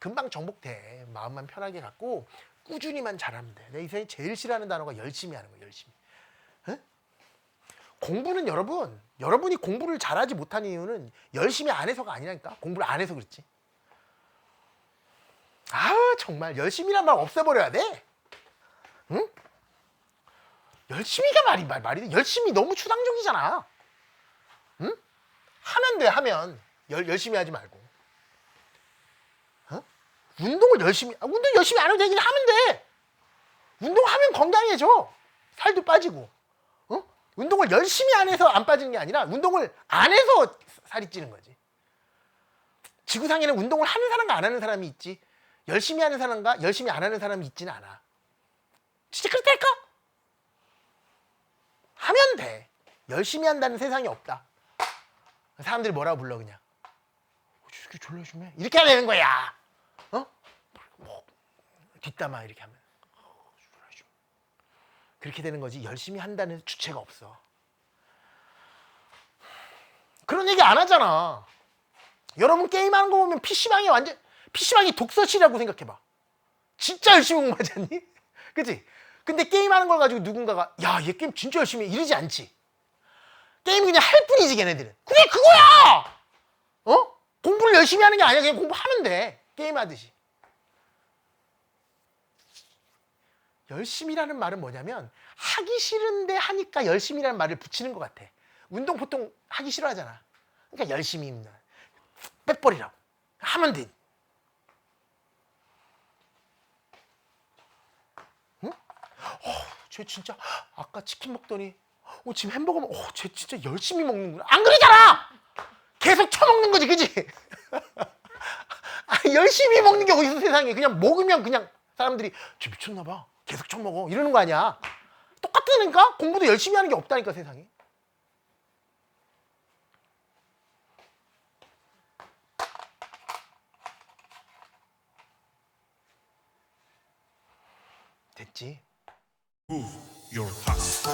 금방 정복돼. 마음만 편하게 갖고 꾸준히만 잘하면 돼. 내 인생에 제일 싫어하는 단어가 열심히 하는 거, 열심히. 응? 공부는 여러분, 여러분이 공부를 잘하지 못한 이유는 열심히 안 해서가 아니라니까. 공부를 안 해서 그렇지. 아우 정말 열심히란 말 없애버려야 돼. 응? 열심히가 말이 말 말이 돼. 열심히 너무 추상적이잖아. 응? 하면 돼 하면 열, 열심히 하지 말고. 어? 운동을 열심히 아, 운동 열심히 안 해도 되긴 하면 돼. 운동하면 건강해져. 살도 빠지고. 어? 운동을 열심히 안 해서 안 빠지는 게 아니라 운동을 안 해서 살이 찌는 거지. 지구상에는 운동을 하는 사람과 안 하는 사람이 있지. 열심히 하는 사람과 열심히 안 하는 사람이 있지는 않아. 진짜 그렇다니까? 하면 돼. 열심히 한다는 세상이 없다. 사람들이 뭐라고 불러 그냥. 어, 졸라 열심히 해. 이렇게 해야 되는 거야. 뒷담화 이렇게 하면. 그렇게 되는 거지. 열심히 한다는 주체가 없어. 그런 얘기 안 하잖아. 여러분 게임하는 거 보면 PC방이 완전 PC방이 독서실이라고 생각해봐. 진짜 열심히 공부하지 않니? 그치? 근데 게임하는 걸 가지고 누군가가 야, 얘 게임 진짜 열심히 해. 이러지 않지. 게임 그냥 할 뿐이지 걔네들은. 그게 그거야! 어? 공부를 열심히 하는 게 아니야. 그냥 공부하면 돼. 게임하듯이. 열심히라는 말은 뭐냐면 하기 싫은데 하니까 열심히라는 말을 붙이는 것 같아. 운동 보통 하기 싫어하잖아. 그러니까 열심히 입는 빼버리라고 하면 돼. 응? 어, 쟤 진짜 아까 치킨 먹더니 어, 지금 햄버거 먹. 어, 쟤 진짜 열심히 먹는구나. 안 그러잖아. 계속 처먹는 거지, 그지? 아, 열심히 먹는 게 어디서 세상에 그냥 먹으면 그냥 사람들이 쟤 미쳤나 봐. 계속 처먹어 이러는 거 아니야. 똑같으니까 공부도 열심히 하는 게 없다니까 세상에. 됐지. Move your house.